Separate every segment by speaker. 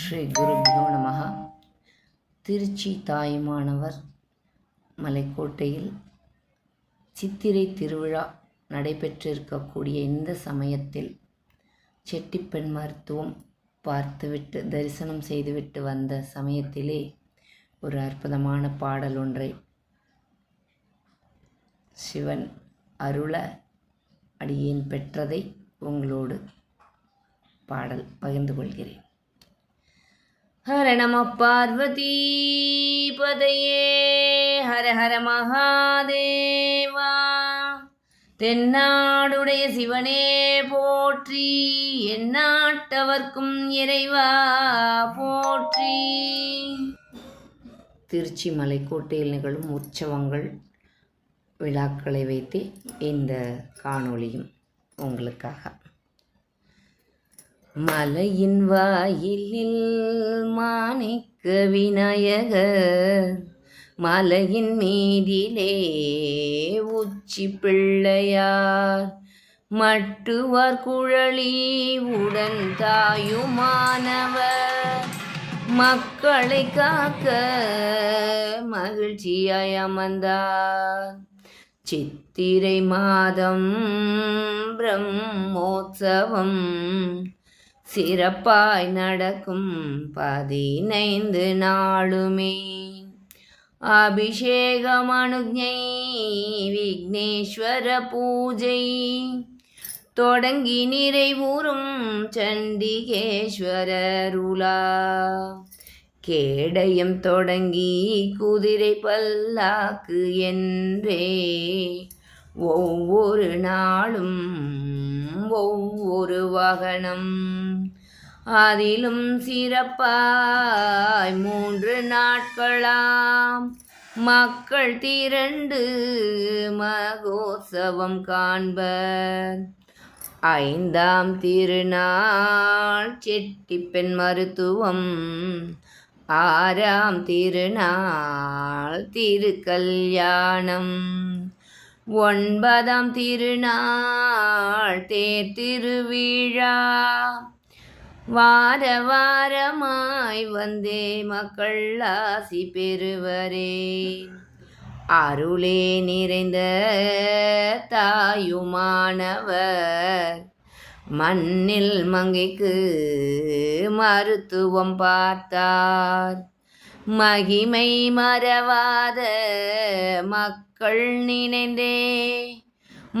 Speaker 1: ஸ்ரீ குருபியோ நமகா திருச்சி தாயுமானவர் மலைக்கோட்டையில் சித்திரை திருவிழா நடைபெற்றிருக்கக்கூடிய இந்த சமயத்தில் செட்டிப்பெண் மருத்துவம் பார்த்துவிட்டு தரிசனம் செய்துவிட்டு வந்த சமயத்திலே ஒரு அற்புதமான பாடல் ஒன்றை சிவன் அருள அடியேன் பெற்றதை உங்களோடு பாடல் பகிர்ந்து கொள்கிறேன். ஹர நம பார்வதி பதையே ஹர ஹர மகாதேவா தென்னாடுடைய சிவனே போற்றி எந்நாட்டவர்க்கும் இறைவா போற்றி. திருச்சி மலைக்கோட்டையில் நிகழும் உற்சவங்கள் விழாக்களை வைத்தே இந்த காணொளியும் உங்களுக்காக. மலையின் வாயிலில் மாணிக்க விநாயகர் மலையின் மீதிலே உச்சி பிள்ளையார். மட்டுவார் குழலி உடன் தாயுமானவர். மக்களை காக்க மகிழ்ச்சியாய் அமர்ந்தார். சித்திரை மாதம் பிரம்மோத்சவம். சிறப்பாய் நடக்கும் பதினைந்து நாளுமே. அபிஷேகம் அனுஜை விக்னேஸ்வர பூஜை. தொடங்கி நிறைவுறும் சண்டிகேஸ்வரருளா. கேடயம் தொடங்கி குதிரை பல்லாக்கு என்றே. ஒவ்வொரு நாளும் ஒவ்வொரு வாகனம். அதிலும் சிறப்பாய் மூன்று நாட்களாம். மக்கள் திரண்டு மகோத்சவம் காண்பர். ஐந்தாம் திருநாள் செட்டிப்பெண் மருத்துவம். ஆறாம் திருநாள் திருக்கல்யாணம். ஒன்பதாம் திருநாள் தேர் திருவிழா. வார வாரமாய் வந்தே மக்கள் ஆசி பெறுவரே. அருளே நிறைந்த தாயுமானவர். மண்ணில் மங்கைக்கு மருத்துவம் பார்த்தார். மகிமை மறவாத மக்கள் நினைந்தே.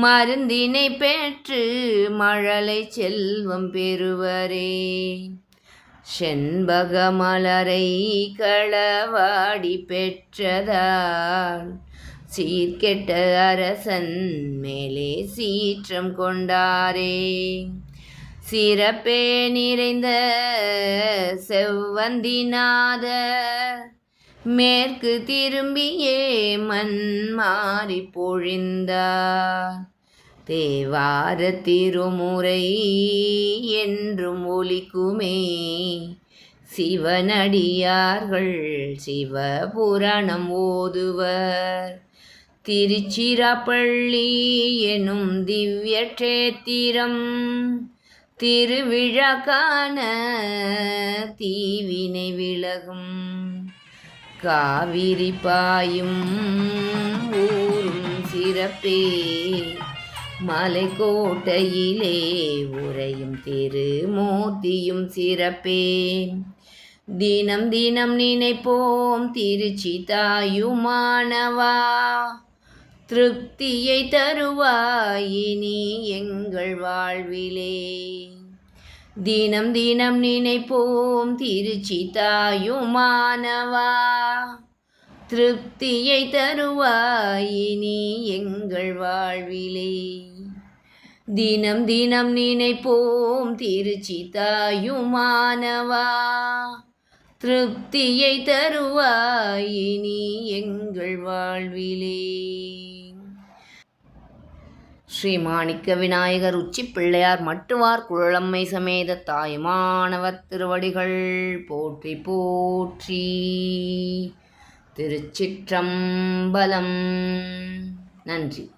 Speaker 1: மருந்தினை பெற்று மழலை செல்வம் பெறுவரே. செண்பக மலரை களவாடி பெற்றதால் சீர்கெட்ட அரசன் மேலே சீற்றம் கொண்டாரே. சிறப்பே நிறைந்த செவ்வந்திநாத. மேற்கு திரும்பியே மண் மாறி பொழிந்தார். தேவார திருமுறை என்றும் ஒலிக்குமே. சிவனடியார்கள் சிவபுராணம் ஓதுவர். திருச்சிராப்பள்ளி எனும் திவ்ய கஷேத்திரம் திருவிழாக்கான தீவினை விலகும். காவிரி பாயும் ஊரும் சிறப்பே. மலைக்கோட்டையிலே உரையும் திருமூர்த்தியும் சிறப்பே. தினம் தினம் நினைப்போம் திருச்சி தாயுமானவா. திருப்தியை தருவாயினி எங்கள் வாழ்விலே. தினம் தினம் நினைப்போம் திருச்சி தாயுமானவா. திருப்தியை தருவாயினி எங்கள் வாழ்விலே. தினம் தினம் நினைப்போம் திருச்சி தாயுமானவா. திருப்தியை தருவாயினி எங்கள் வாழ்விலே. ஸ்ரீ மாணிக்க விநாயகர் உச்சி பிள்ளையார் மட்டுவார் குழலம்மை சமேத தாயுமானவர் திருவடிகள் போற்றி போற்றி. திருச்சிற்றம்பலம். நன்றி.